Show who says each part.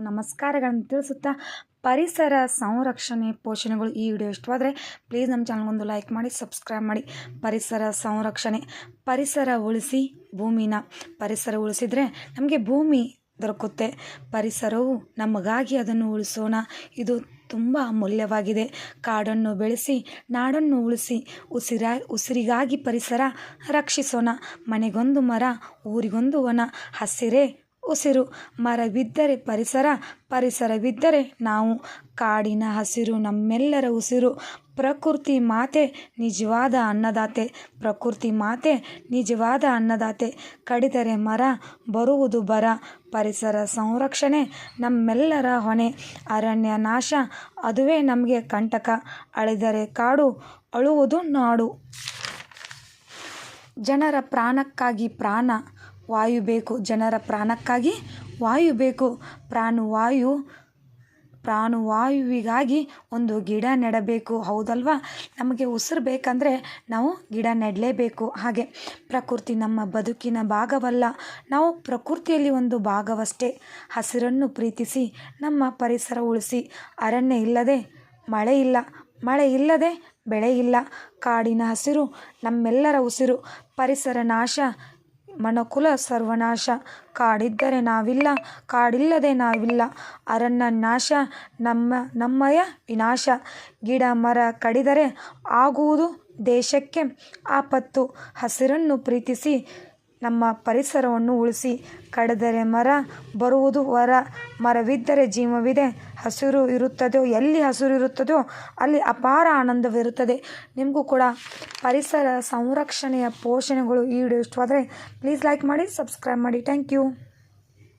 Speaker 1: ನಮಸ್ಕಾರಗಳನ್ನು ತಿಳಿಸುತ್ತಾ ಪರಿಸರ ಸಂರಕ್ಷಣೆ ಪೋಷಣೆಗಳು ಈ ವಿಡಿಯೋ ಇಷ್ಟವಾದರೆ ಪ್ಲೀಸ್ ನಮ್ಮ ಚಾನಲ್ಗೊಂದು ಲೈಕ್ ಮಾಡಿ, ಸಬ್ಸ್ಕ್ರೈಬ್ ಮಾಡಿ. ಪರಿಸರ ಸಂರಕ್ಷಣೆ, ಪರಿಸರ ಉಳಿಸಿ ಭೂಮಿನ. ಪರಿಸರ ಉಳಿಸಿದರೆ ನಮಗೆ ಭೂಮಿ ದೊರಕುತ್ತೆ. ಪರಿಸರವು ನಮಗಾಗಿ ಅದನ್ನು ಉಳಿಸೋಣ. ಇದು ತುಂಬ ಅಮೂಲ್ಯವಾಗಿದೆ. ಕಾಡನ್ನು ಬೆಳೆಸಿ, ನಾಡನ್ನು ಉಳಿಸಿ, ಉಸಿರ, ಉಸಿರಿಗಾಗಿ ಪರಿಸರ ರಕ್ಷಿಸೋಣ. ಮನೆಗೊಂದು ಮರ, ಊರಿಗೊಂದು ವನ, ಹಸಿರೇ ಉಸಿರು. ಮರವಿದ್ದರೆ ಪರಿಸರ, ಪರಿಸರವಿದ್ದರೆ ನಾವು. ಕಾಡಿನ ಹಸಿರು ನಮ್ಮೆಲ್ಲರ ಉಸಿರು. ಪ್ರಕೃತಿ ಮಾತೆ ನಿಜವಾದ ಅನ್ನದಾತೆ. ಪ್ರಕೃತಿ ಮಾತೆ ನಿಜವಾದ ಅನ್ನದಾತೆ. ಕಡಿದರೆ ಮರ, ಬರುವುದು ಬರ. ಪರಿಸರ ಸಂರಕ್ಷಣೆ ನಮ್ಮೆಲ್ಲರ ಹೊಣೆ. ಅರಣ್ಯ ನಾಶ, ಅದುವೇ ನಮಗೆ ಕಂಟಕ. ಅಳಿದರೆ ಕಾಡು, ಅಳುವುದು ನಾಡು. ಜನರ ಪ್ರಾಣಕ್ಕಾಗಿ ಪ್ರಾಣ. ವಾಯು ಬೇಕು ಜನರ ಪ್ರಾಣಕ್ಕಾಗಿ, ವಾಯು ಬೇಕು ಪ್ರಾಣವಾಯು ಪ್ರಾಣವಾಯುವಿಗಾಗಿ ಒಂದು ಗಿಡ ನೆಡಬೇಕು. ಹೌದಲ್ವಾ? ನಮಗೆ ಉಸಿರು ಬೇಕಂದರೆ ನಾವು ಗಿಡ ನೆಡಲೇಬೇಕು. ಹಾಗೆ ಪ್ರಕೃತಿ ನಮ್ಮ ಬದುಕಿನ ಭಾಗವಲ್ಲ, ನಾವು ಪ್ರಕೃತಿಯಲ್ಲಿ ಒಂದು ಭಾಗವಷ್ಟೇ. ಹಸಿರನ್ನು ಪ್ರೀತಿಸಿ, ನಮ್ಮ ಪರಿಸರ ಉಳಿಸಿ. ಅರಣ್ಯ ಇಲ್ಲದೆ ಮಳೆ ಇಲ್ಲ, ಮಳೆ ಇಲ್ಲದೆ ಬೆಳೆ ಇಲ್ಲ. ಕಾಡಿನ ಹಸಿರು ನಮ್ಮೆಲ್ಲರ ಉಸಿರು. ಪರಿಸರ ನಾಶ ಮನಕುಲ ಸರ್ವನಾಶ. ಕಾಡಿದ್ದರೆ ನಾವಿಲ್ಲ, ಕಾಡಿಲ್ಲದೆ ನಾವಿಲ್ಲ. ಅರಣ್ಯ ನಾಶ ನಮ್ಮ, ನಮ್ಮಯ ವಿನಾಶ. ಗಿಡ, ಮರ ಕಡಿದರೆ ಆಗುವುದು ದೇಶಕ್ಕೆ ಆಪತ್ತು. ಹಸಿರನ್ನು ಪ್ರೀತಿಸಿ ನಮ್ಮ ಪರಿಸರವನ್ನು ಉಳಿಸಿ ಕಡಿದರೆ ಮರ ಬರುವುದು ವರ. ಮರವಿದ್ದರೆ ಜೀವವಿದೆ. ಹಸಿರು ಇರುತ್ತದೋ ಎಲ್ಲಿ ಹಸಿರು ಇರುತ್ತದೋ ಅಲ್ಲಿ ಅಪಾರ ಆನಂದವಿರುತ್ತದೆ. ನಿಮಗೂ ಕೂಡ ಪರಿಸರ ಸಂರಕ್ಷಣೆಯ ಪೋಷಣೆಗಳು ಈ ವಿಡಿಯೋ ಇಷ್ಟವಾದರೆ ಪ್ಲೀಸ್ ಲೈಕ್ ಮಾಡಿ ಸಬ್ಸ್ಕ್ರೈಬ್ ಮಾಡಿ. Thank you